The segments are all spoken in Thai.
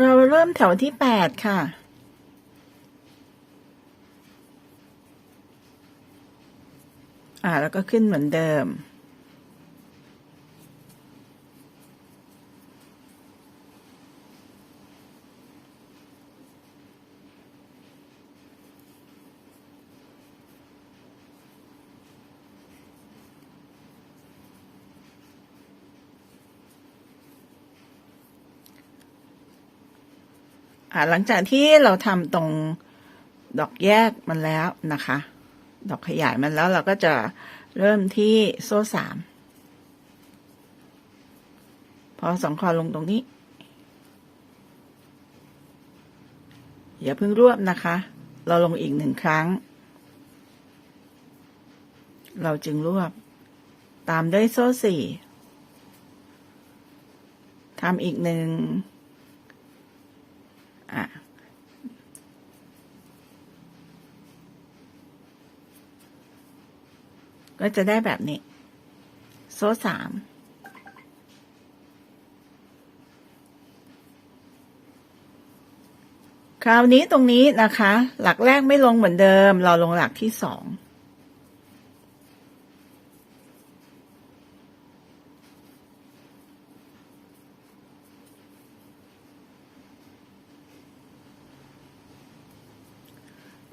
เราเริ่มแถวที่แปดค่ะ อ่า แล้วก็ขึ้นเหมือนเดิม อ่าหลังจากที่เราทำตรงดอกแยกมันแล้วนะคะ ดอกขยายมันแล้วเราก็จะเริ่มที่โซ่สามพอสองคอลงตรงนี้ อย่าเพิ่งรวบนะคะ เราลงอีกหนึ่งครั้ง เราจึงรวบ ตามด้วยโซ่สี่ทำอีกหนึ่ง อะก็จะได้แบบนี้ โซ่สามคราวนี้ตรงนี้นะคะ หลักแรกไม่ลงเหมือนเดิม เราลงหลักที่สอง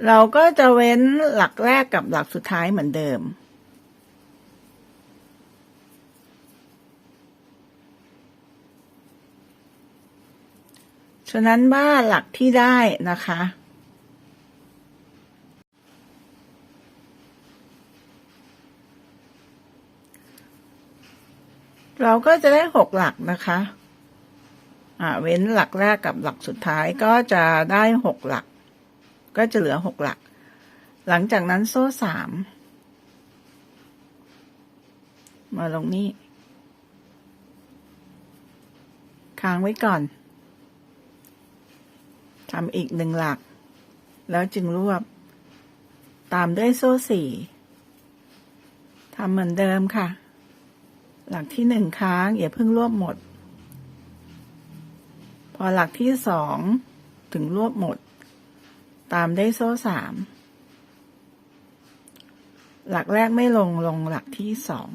เราก็จะเว้นหลักแรกกับหลักสุดท้ายเหมือนเดิม ฉะนั้นว่าหลักที่ได้นะคะ เราก็จะได้หกหลักนะคะอ่าเว้นหลักแรกกับหลักสุดท้ายก็จะได้หกหลัก ก็จะเหลือหกหลัก หลังจากนั้นโซ่สามมาลงนี่ ค้างไว้ก่อนทำอีกหนึ่งหลัก แล้วจึงรวบ ตามด้วยโซ่สี่ทำเหมือนเดิมค่ะ หลักที่หนึ่งค้าง อย่าเพิ่งรวบหมด พอหลักที่สองถึงรวบหมด ตามได้โซ่สาม หลักแรกไม่ลงลงหลักที่สอง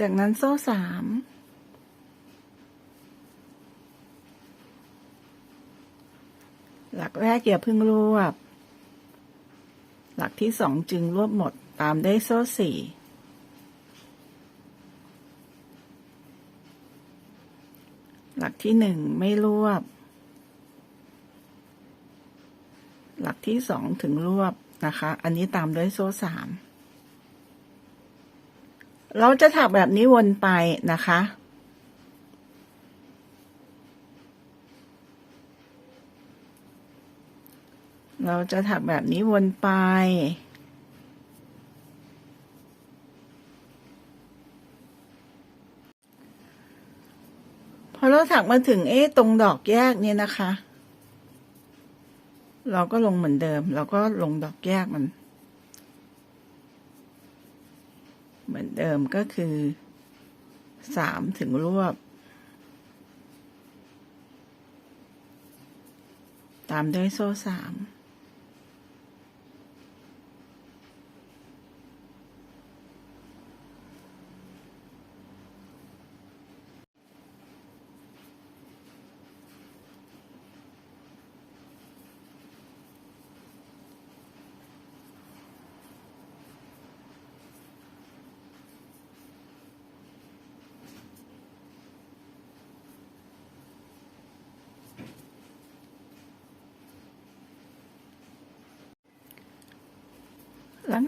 จากนั้นโซ่สามหลักแรกอย่าเพิ่งรวบ หลักที่สองจึงรวบหมดตามได้โซ่สี่หลักที่หนึ่งไม่รวบ หลักที่สองถึงรวบนะคะ อันนี้ตามด้วยโซ่สาม เราจะถักแบบนี้วนไปนะคะ เราจะถักแบบนี้วนไป พอเราถักมาถึงเอ๊ะตรงดอกแยกเนี่ยนะคะ เราก็ลงเหมือนเดิม เราก็ลงดอกแยกมัน เหมือนเดิมก็คือสามถึงรวบ ตามด้วยโซ่สาม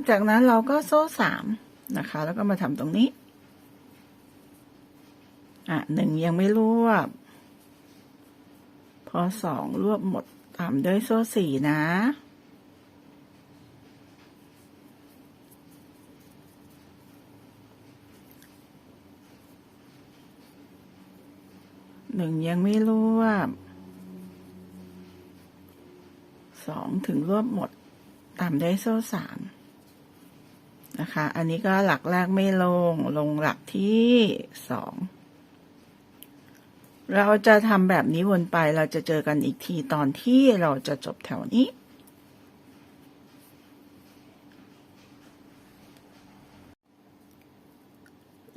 จากนั้นเราก็โซ่สามนะคะ แล้วก็มาทำตรงนี้ อะหนึ่งยังไม่รวบ พอสองรวบหมดตามด้วยโซ่สี่นะหนึ่งยังไม่รวบสองถึงรวบหมด ตามด้วยโซ่สาม นะคะ อันนี้ก็หลักแรกไม่ลง ลงหลักที่สอง เราจะทำแบบนี้วนไปเราจะเจอกันอีกทีตอนที่เราจะจบแถวนี้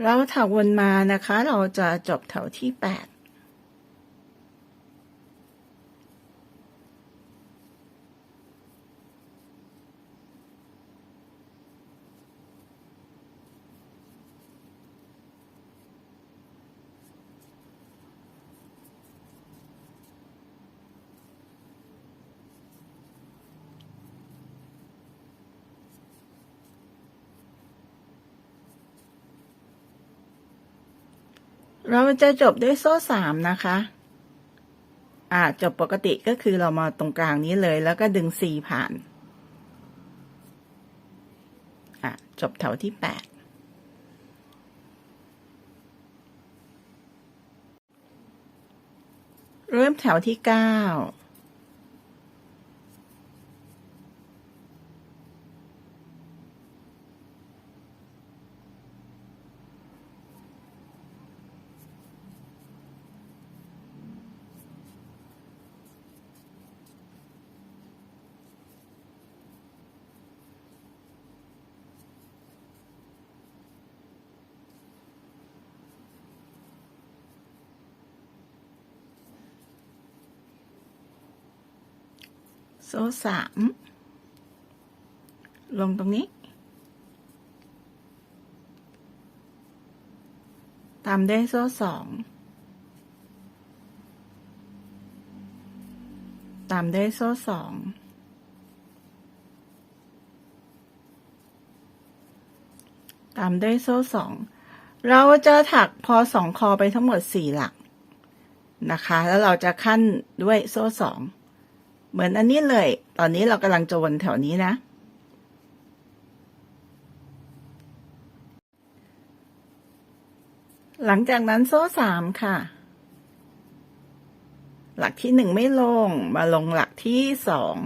เราถักวนมานะคะ เราจะจบแถวที่แปด เราจะจบด้วยโซ่สามนะคะ อ่าจบปกติก็คือเรามาตรงกลางนี้เลยแล้วก็ดึงสี่ผ่าน อะจบแถวที่แปดเริ่มแถวที่เก้า โซ่สามลงตรงนี้ ตามด้วยโซ่สอง ตามด้วยโซ่สอง ตามด้วยโซ่สอง เราจะถักพอสองคอไปทั้งหมดสี่หลักนะคะ แล้วเราจะขั้นด้วยโซ่สอง เหมือนอันนี้เลย ตอนนี้เรากำลังจะวนแถวนี้นะ หลังจากนั้นโซ่สามค่ะ หลักที่หนึ่งไม่ลง มาลงหลักที่สอง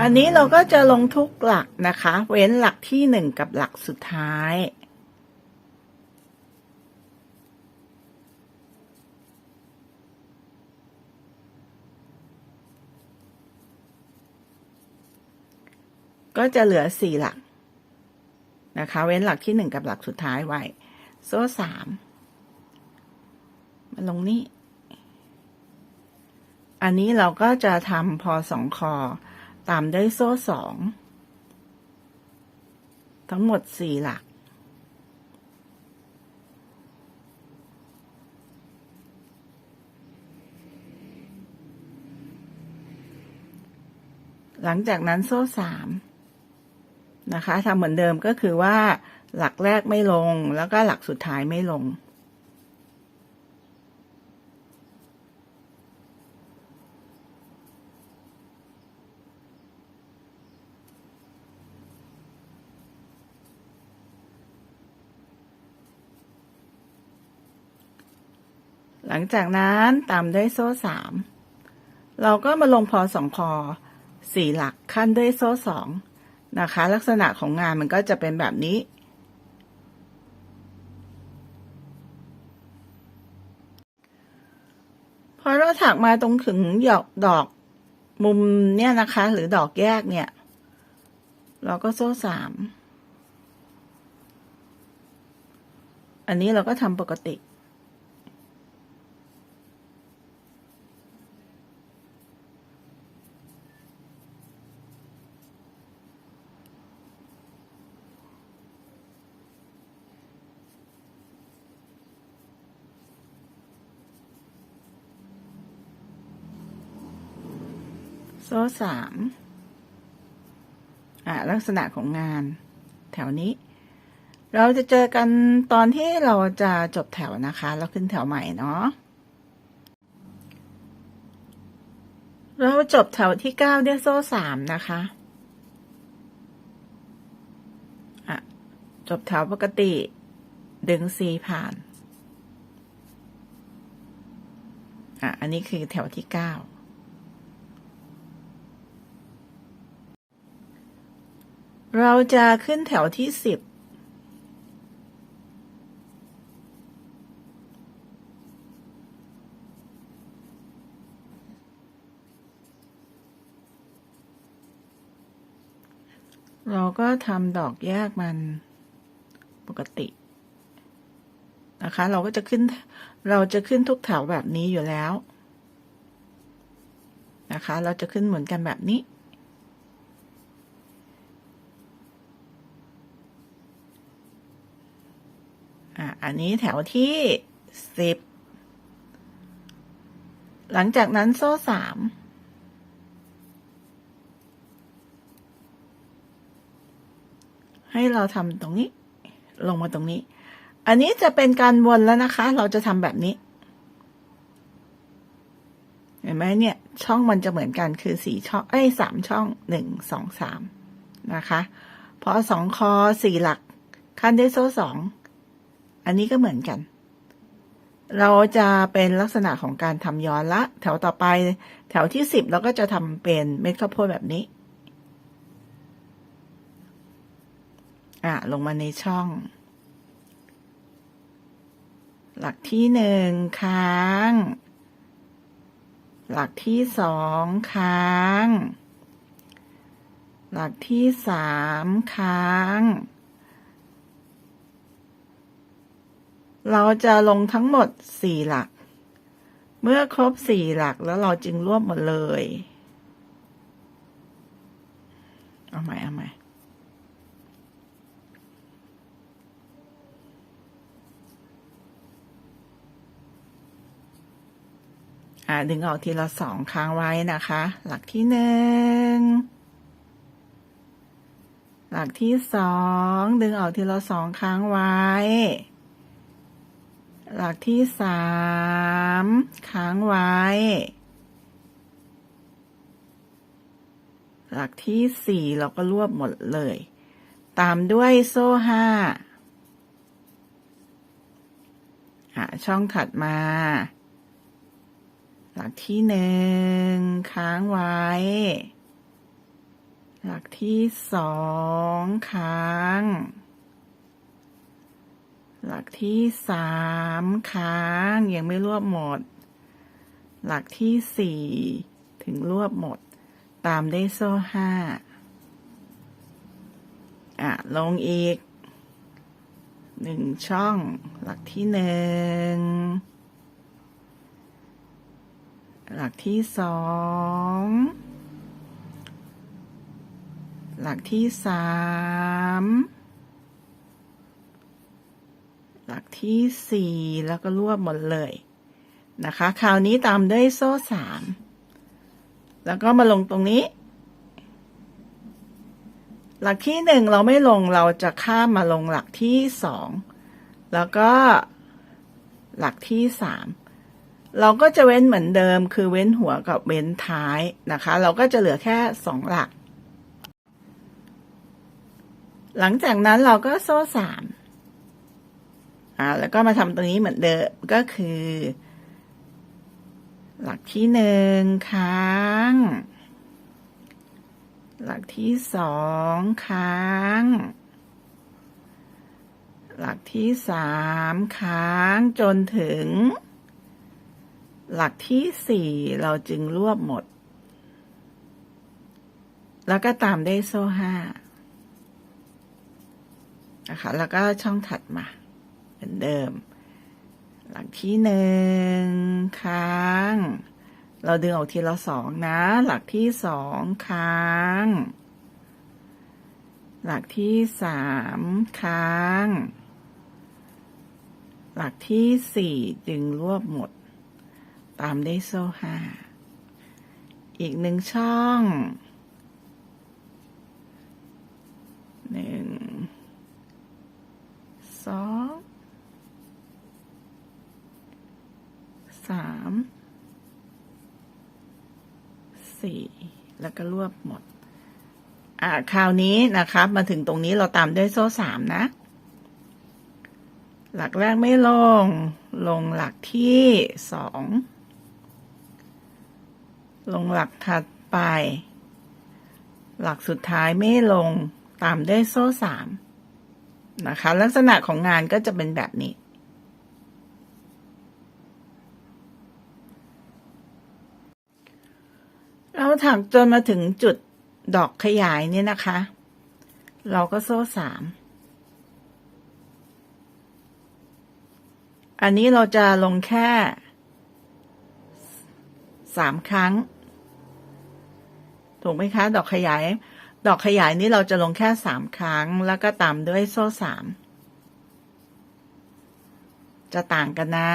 อันนี้เราก็จะลงทุกหลักนะคะ เว้นหลักที่หนึ่งกับหลักสุดท้าย ก็จะเหลือสี่หลักนะคะ เว้นหลักที่หนึ่งกับหลักสุดท้ายไว้ โซ่สามมาลงนี้อันนี้เราก็จะทำพอสองคอ ตามด้วยโซ่สอง ทั้งหมดสี่หลักหลังจากนั้นโซ่สาม นะคะทำเหมือนเดิมก็คือว่าหลักแรกไม่ลงแล้วก็หลักสุดท้ายไม่ลง หลังจากนั้นตามด้วยโซ่สามเราก็มาลงพอสองพอสี่หลักขั้นด้วยโซ่สอง นะคะ ลักษณะของงานมันก็จะเป็นแบบนี้ พอเราถักมาตรงถึงหยอกดอกมุมเนี่ยนะคะ หรือดอกแยกเนี่ย เราก็โซ่สาม อันนี้เราก็ทำปกติ โซ่สามอะลักษณะของงาน แถวนี้ เราจะเจอกันตอนที่เราจะจบแถวนะคะแล้วขึ้นแถวใหม่เนาะเราจบแถวที่เก้าด้วยโซ่สามนะคะอะจบแถวปกติ ดึงซีผ่านอะอันนี้คือแถวที่เก้า เราจะขึ้นแถวที่สิบเราก็ทำดอกแยกมันปกติ นะคะ เราก็จะขึ้น เราจะขึ้นทุกแถวแบบนี้อยู่แล้ว นะคะ เราจะขึ้นเหมือนกันแบบนี้ อันนี้แถวที่สิบ หลังจากนั้นโซ่สาม ให้เราทำตรงนี้ ลงมาตรงนี้ อันนี้จะเป็นการวนแล้วนะคะ เราจะทำแบบนี้ เห็นไหมเนี่ย ช่องมันจะเหมือนกันคือสี่ช่อง เอ้ยสามช่องหนึ่งสองสามนะคะพอสองคอสี่หลัก ขั้นด้วยโซ่สอง อันนี้ก็เหมือนกัน เราจะเป็นลักษณะของการทำย้อนละ แถวต่อไป แถวที่สิบเราก็จะทำเป็นเม็ดข้าวโพดแบบนี้ อะ ลงมาในช่อง หลักที่หนึ่งค้าง หลักที่สองค้าง หลักที่สามค้าง เราจะลงทั้งหมดสี่หลัก เมื่อครบสี่หลักแล้วเราจึงรวบหมดเลย เอาใหม่เอาใหม่อ่าดึงออกทีละสองครั้งไว้นะคะ หลักที่หนึ่งหลักที่สองดึงออกทีละสองครั้งไว้ หลักที่สามค้างไว้ หลักที่สี่เราก็รวบหมดเลย ตามด้วยโซ่ห้าช่องถัดมา หลักที่หนึ่งค้างไว้ หลักที่สองค้าง หลักที่สามค้างยังไม่รวบหมด หลักที่สี่ถึงรวบหมด ตามได้โซ่ห้าอะ ลงอีกหนึ่งช่อง หลักที่หนึ่งหลักที่สองหลักที่สาม หลักที่สี่แล้วก็รวบหมดเลยนะคะ คราวนี้ตามด้วยโซ่สามแล้วก็มาลงตรงนี้ หลักที่หนึ่งเราไม่ลงเราจะข้ามมาลงหลักที่สองแล้วก็หลักที่สามเราก็จะเว้นเหมือนเดิม คือเว้นหัวกับเว้นท้ายนะคะ เราก็จะเหลือแค่สองหลัก หลังจากนั้นเราก็โซ่สาม อ่าแล้วก็มาทำตรงนี้เหมือนเดิมก็คือ หลักที่หนึ่งค้าง หลักที่สองค้าง หลักที่สามค้างจนถึง หลักที่สี่เราจึงรวบหมด แล้วก็ตามด้วยโซ่ห้านะคะแล้วก็ช่องถัดมา เหมือนเดิม หลักที่หนึ่งค้าง เราดึงออกทีละสองนะ หลักที่สองค้าง หลักที่สามค้าง หลักที่สี่ดึงรวบหมด ตามได้โซ่ห้าอีกหนึ่งช่อง สองสาม สี่แล้วก็รวบหมด อ่าคราวนี้นะครับ มาถึงตรงนี้เราตามด้วยโซ่สามนะ หลักแรกไม่ลง ลงหลักที่สองลงหลักถัดไป หลักสุดท้ายไม่ลงตามด้วยโซ่สามนะคะ ลักษณะของงานก็จะเป็นแบบนี้ เราถักจนมาถึงจุดดอกขยายเนี่ยนะคะ เราก็โซ่สาม อันนี้เราจะลงแค่สามครั้ง ถูกไหมคะ ดอกขยาย ดอกขยายนี้เราจะลงแค่สามครั้ง แล้วก็ตามด้วยโซ่สาม จะต่างกันนะ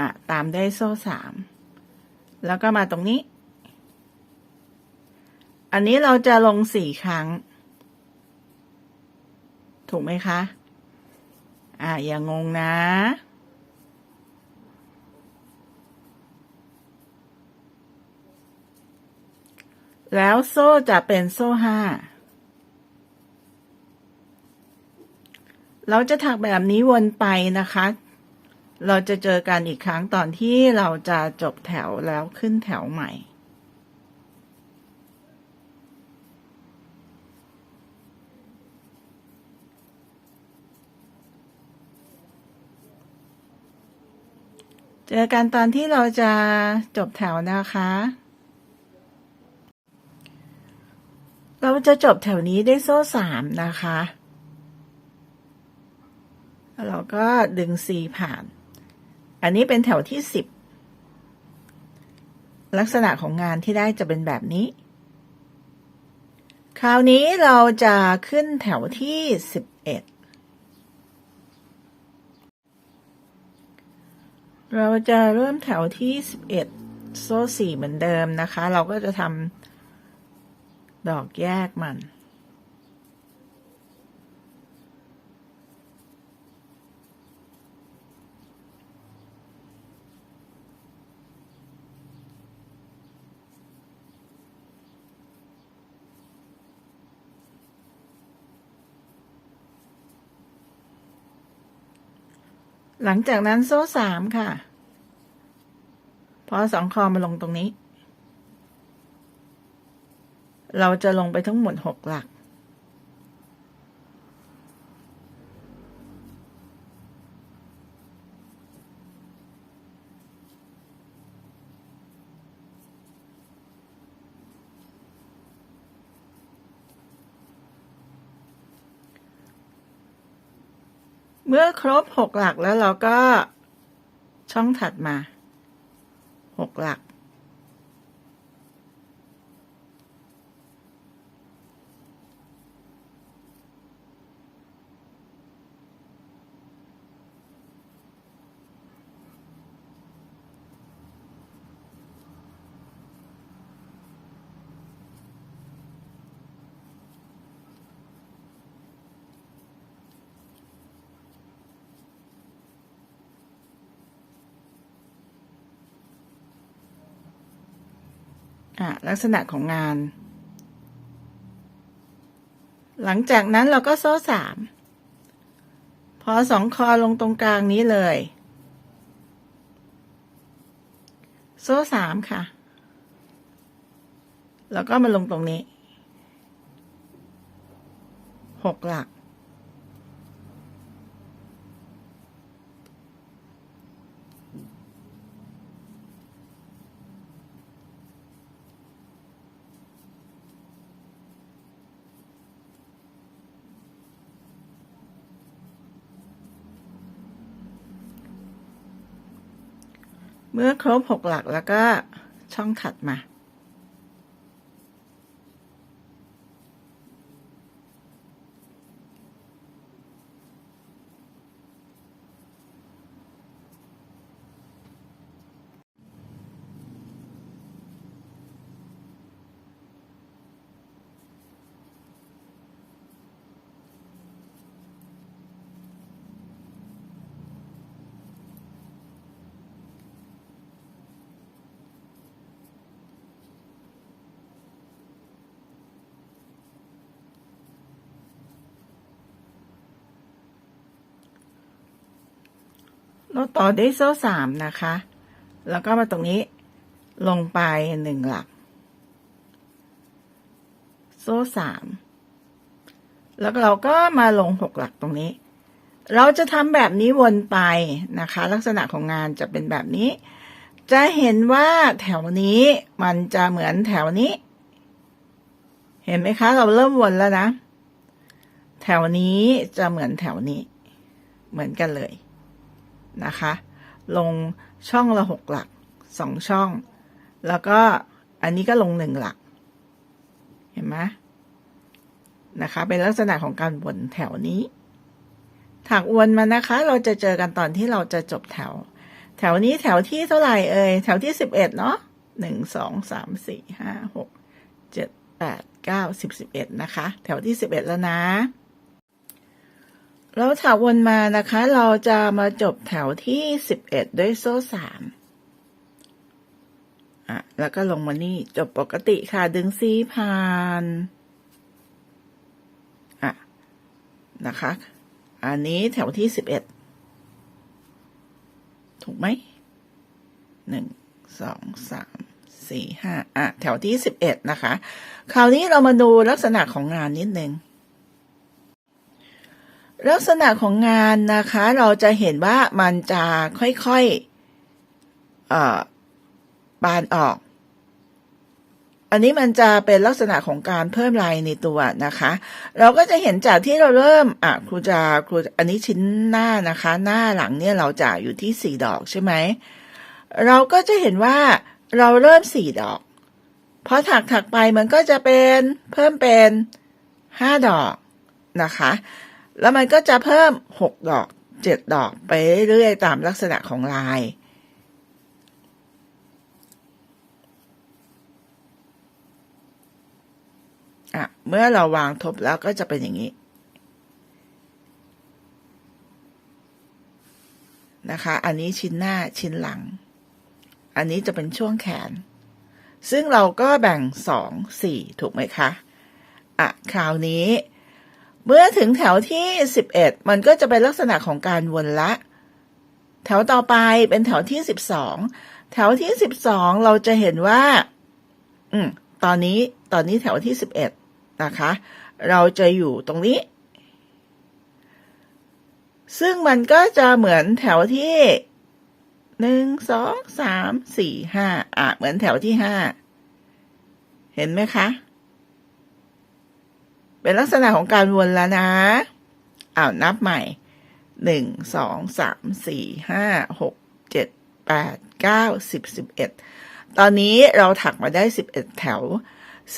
อะ ตามด้วยโซ่สาม แล้วก็มาตรงนี้ อันนี้เราจะลงสี่ครั้ง ถูกไหมคะ อ่าอย่างงงนะแล้วโซ่จะเป็นโซ่ห้า เราจะถักแบบนี้วนไปนะคะ เราจะเจอกันอีกครั้งตอนที่เราจะจบแถวแล้วขึ้นแถวใหม่ เจอกันตอนที่เราจะจบแถวนะคะ เราจะจบแถวนี้ได้โซ่สามนะคะแล้วเราก็ดึงซีผ่าน อันนี้เป็นแถวที่สิบลักษณะของงานที่ได้จะเป็นแบบนี้ คราวนี้เราจะขึ้นแถวที่สิบเอ็ดเราจะเริ่มแถวที่สิบเอ็ดโซ่สี่เหมือนเดิมนะคะ เราก็จะทำดอกแยกมัน หลังจากนั้นโซ่สามค่ะ พอสองคอมาลงตรงนี้ เราจะลงไปทั้งหมดหกหลัก เมื่อครบหกหลักแล้วเราก็ช่องถัดมาหกหลัก ลักษณะของงาน หลังจากนั้นเราก็โซ่สามพอสองคอลงตรงกลางนี้เลย โซ่สามค่ะ แล้วก็มาลงตรงนี้หกหลัก เมื่อครบหกหลักแล้วก็ช่องถัดมา เราต่อด้วยโซ่สามนะคะ แล้วก็มาตรงนี้ลงไปหนึ่งหลัก โซ่สามแล้วเราก็มาลงหกหลักตรงนี้ เราจะทำแบบนี้วนไปนะคะ ลักษณะของงานจะเป็นแบบนี้ จะเห็นว่าแถวนี้มันจะเหมือนแถวนี้ เห็นไหมคะ เราเริ่มวนแล้วนะ แถวนี้จะเหมือนแถวนี้ เหมือนกันเลย นะคะ ลงช่องละหกหลักสองช่อง แล้วก็อันนี้ก็ลงหนึ่งหลัก เห็นไหมนะคะ เป็นลักษณะของการวนแถวนี้ถักวนมานะคะ เราจะเจอกันตอนที่เราจะจบแถว แถวนี้แถวที่เท่าไหร่เอ่ยแถวที่สิบเอ็ดเนาะหนึ่งสองสามสี่ห้าหกเจ็ดแปดเก้าสิบสิบเอ็ดนะคะ แถวที่สิบเอ็ดแล้วนะ แล้วถักวนมานะคะ เราจะมาจบแถวที่สิบเอ็ดด้วยโซ่สามอะแล้วก็ลงมานี่จบปกติค่ะดึงซีผ่านอะนะคะ อันนี้แถวที่สิบเอ็ดถูกไหมหนึ่งสองสามสี่ห้าอะแถวที่สิบเอ็ดนะคะ คราวนี้เรามาดูลักษณะของงานนิดนึง ลักษณะของงานนะคะเราจะเห็นว่ามันจะค่อยๆบานออก อันนี้มันจะเป็นลักษณะของการเพิ่มลายในตัวนะคะ เราก็จะเห็นจากที่เราเริ่มอะครูจะครูอันนี้ชิ้นหน้านะคะ หน้าหลังเนี่ยเราจะอยู่ที่สี่ดอกใช่ไหมเราก็จะเห็นว่าเราเริ่มสี่ดอกพอถักถักไปมันก็จะเป็นเพิ่มเป็นห้าดอกนะคะ แล้วมันก็จะเพิ่มหกดอกเจ็ดดอกไปเรื่อยๆตามลักษณะของลาย อะ เมื่อเราวางทบแล้วก็จะเป็นอย่างนี้ นะคะ อันนี้ชิ้นหน้าชิ้นหลัง อันนี้จะเป็นช่วงแขน ซึ่งเราก็แบ่งสองสี่ถูกไหมคะ อะ คราวนี้ เมื่อถึงแถวที่สิบเอ็ดมันก็จะเป็นลักษณะของการวนละ แถวต่อไปเป็นแถวที่สิบสองแถวที่สิบสองเราจะเห็นว่า อืม ตอนนี้ ตอนนี้แถวที่สิบเอ็ดนะคะ เราจะอยู่ตรงนี้ ซึ่งมันก็จะเหมือนแถวที่หนึ่งสองสามสี่ห้าอะ เหมือนแถวที่ห้า เห็นไหมคะ เป็นลักษณะของการวนแล้วนะอ้าวนับใหม่หนึ่งสองสามสี่ห้าหกเจ็ดแปดเก้าสิบสิบเอ็ดตอนนี้เราถักมาได้สิบเอ็ดแถว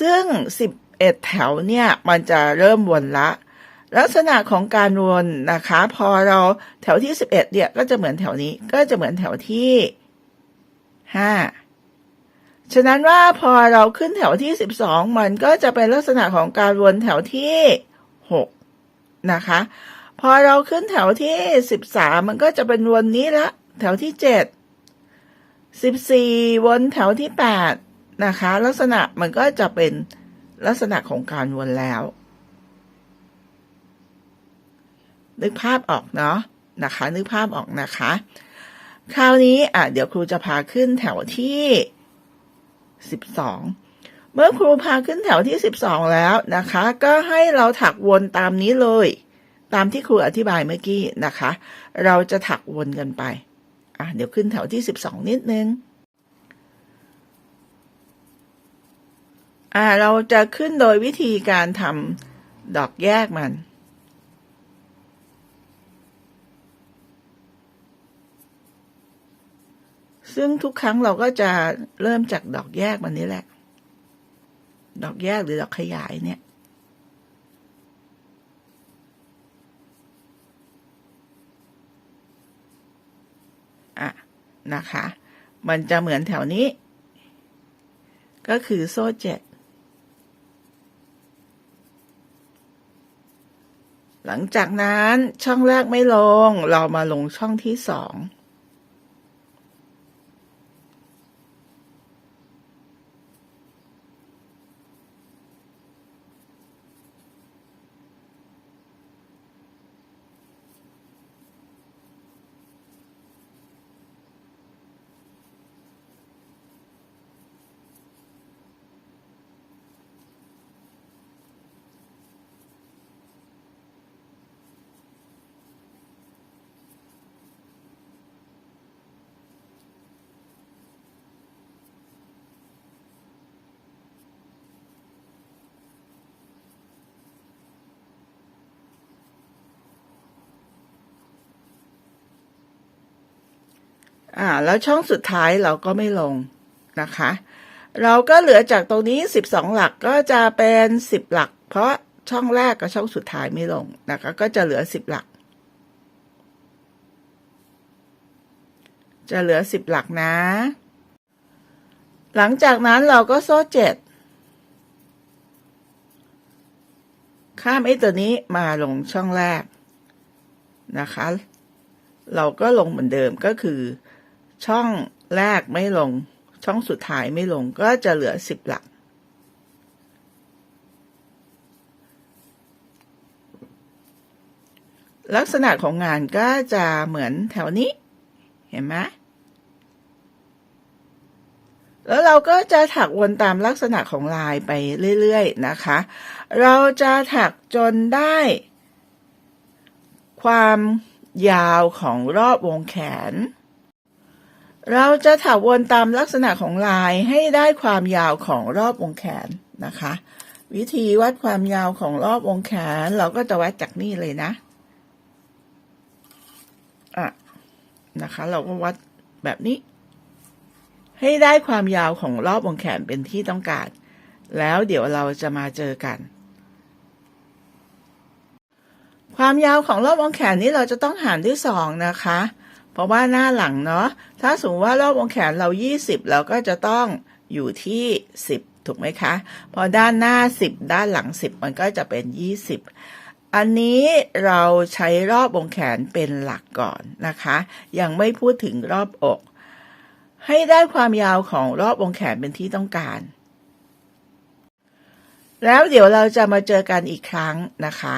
ซึ่งสิบเอ็ดแถวเนี่ย มันจะเริ่มวนละ ลักษณะของการวนนะคะ พอเราแถวที่สิบเอ็ดเนี่ย ก็จะเหมือนแถวนี้ ก็จะเหมือนแถวที่ห้า ฉะนั้นว่าพอเราขึ้นแถวที่สิบสองมันก็จะเป็นลักษณะของการวนแถวที่หกนะคะ พอเราขึ้นแถวที่สิบสามมันก็จะเป็นวนนี้ละ แถวที่เจ็ดสิบสี่วนแถวที่แปดนะคะ ลักษณะมันก็จะเป็นลักษณะของการวนแล้วนึกภาพออกเนาะนะคะ นึกภาพออกนะคะ คราวนี้อะเดี๋ยวครูจะพาขึ้นแถวที่ สิบสองเมื่อครูพาขึ้นแถวที่สิบสองแล้วนะคะ ก็ให้เราถักวนตามนี้เลย ตามที่ครูอธิบายเมื่อกี้นะคะ เราจะถักวนกันไปอะเดี๋ยวขึ้นแถวที่สิบสองนิดนึงอ่าเราจะขึ้นโดยวิธีการทำดอกแยกมัน ซึ่งทุกครั้งเราก็จะเริ่มจากดอกแยกมันนี้แหละ ดอกแยกหรือดอกขยายเนี่ย อะ นะคะ มันจะเหมือนแถวนี้ ก็คือโซ่เจ็ดหลังจากนั้นช่องแรกไม่ลง เรามาลงช่องที่สอง อ่าแล้วช่องสุดท้ายเราก็ไม่ลงนะคะ เราก็เหลือจากตรงนี้ 12 หลักก็จะเป็น 10 หลัก เพราะช่องแรกกับช่องสุดท้ายไม่ลงนะคะ ก็จะเหลือ 10 หลัก จะเหลือ 10 หลักนะ หลังจากนั้นเราก็โซ่เจ็ดข้ามไอ้ตัวนี้มาลงช่องแรกนะคะ เราก็ลงเหมือนเดิมก็คือ ช่องแรกไม่ลง ช่องสุดท้ายไม่ลงก็จะเหลือสิบหลัก ลักษณะของงานก็จะเหมือนแถวนี้ เห็นไหมแล้วเราก็จะถักวนตามลักษณะของลายไปเรื่อยๆนะคะ เราจะถักจนได้ ความยาวของรอบวงแขน เราจะถักวนตามลักษณะของลายให้ได้ความยาวของรอบวงแขนนะคะ วิธีวัดความยาวของรอบวงแขน เราก็จะวัดจากนี่เลยนะอะนะคะ เราก็วัดแบบนี้ ให้ได้ความยาวของรอบวงแขนเป็นที่ต้องการ แล้วเดี๋ยวเราจะมาเจอกัน ความยาวของรอบวงแขนนี้เราจะต้องหารด้วยสองนะคะ เพราะว่าหน้าหลังเนาะถ้าสมมติว่ารอบวงแขนเรา 20 เราก็จะต้องอยู่ที่ 10 ถูกไหมคะ พอด้านหน้า 10 ด้านหลัง 10 มันก็จะเป็น 20 อันนี้เราใช้รอบวงแขนเป็นหลักก่อนนะคะ ยังไม่พูดถึงรอบอก ให้ได้ความยาวของรอบวงแขนเป็นที่ต้องการ แล้วเดี๋ยวเราจะมาเจอกันอีกครั้งนะคะ